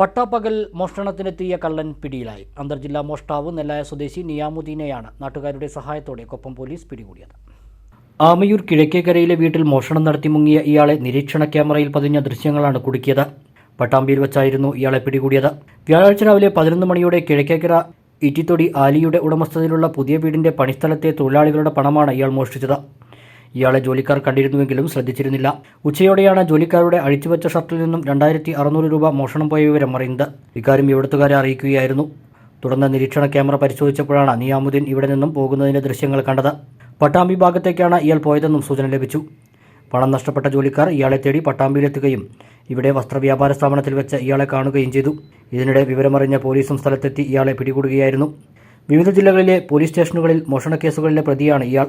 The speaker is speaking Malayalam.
പട്ടാപ്പകൽ മോഷണത്തിനെത്തിയ കള്ളൻ പിടിയിലായി. അന്തർജില്ലാ മോഷ്ടാവ് നെല്ലായ സ്വദേശി നിയാമുദ്ദീനെയാണ് നാട്ടുകാരുടെ സഹായത്തോടെ കൊപ്പം പോലീസ് പിടികൂടിയത്. ആമയൂർ കിഴക്കേക്കരയിലെ വീട്ടിൽ മോഷണം നടത്തി മുങ്ങിയ ഇയാളെ നിരീക്ഷണ ക്യാമറയിൽ പതിഞ്ഞ ദൃശ്യങ്ങളാണ് കുടുക്കിയത്. പട്ടാമ്പിയിൽ വെച്ചായിരുന്നു ഇയാളെ പിടികൂടിയത്. വ്യാഴാഴ്ച രാവിലെ പതിനൊന്ന് മണിയോടെ കിഴക്കേക്കര ഇറ്റിത്തൊടി ആലിയുടെ ഉടമസ്ഥതയിലുള്ള പുതിയ വീടിന്റെ പണിസ്ഥലത്തെ തൊഴിലാളികളുടെ പണമാണ് ഇയാൾ മോഷ്ടിച്ചത്. ഇയാളെ ജോലിക്കാർ കണ്ടിരുന്നുവെങ്കിലും ശ്രദ്ധിച്ചിരുന്നില്ല. ഉച്ചയോടെയാണ് ജോലിക്കാരുടെ അഴിച്ചുവച്ച ഷർട്ടിൽ നിന്നും രണ്ടായിരത്തി അറുന്നൂറ് രൂപ മോഷണം പോയ വിവരം അറിയുന്നത്. ഇക്കാര്യം ഇവിടുത്തുകാരെ അറിയിക്കുകയായിരുന്നു. തുടർന്ന് നിരീക്ഷണ ക്യാമറ പരിശോധിച്ചപ്പോഴാണ് നിയാമുദ്ദീൻ ഇവിടെ നിന്നും പോകുന്നതിന്റെ ദൃശ്യങ്ങൾ കണ്ടത്. പട്ടാമ്പി ഭാഗത്തേക്കാണ് ഇയാൾ പോയതെന്നും സൂചന ലഭിച്ചു. പണം നഷ്ടപ്പെട്ട ജോലിക്കാർ ഇയാളെ തേടി പട്ടാമ്പിയിലെത്തുകയും ഇവിടെ വസ്ത്രവ്യാപാര സ്ഥാപനത്തിൽ വെച്ച് ഇയാളെ കാണുകയും ചെയ്തു. ഇതിനിടെ വിവരമറിഞ്ഞ പോലീസും സ്ഥലത്തെത്തി ഇയാളെ പിടികൂടുകയായിരുന്നു. വിവിധ ജില്ലകളിലെ പോലീസ് സ്റ്റേഷനുകളിൽ മോഷണക്കേസുകളിലെ പ്രതിയാണ് ഇയാൾ.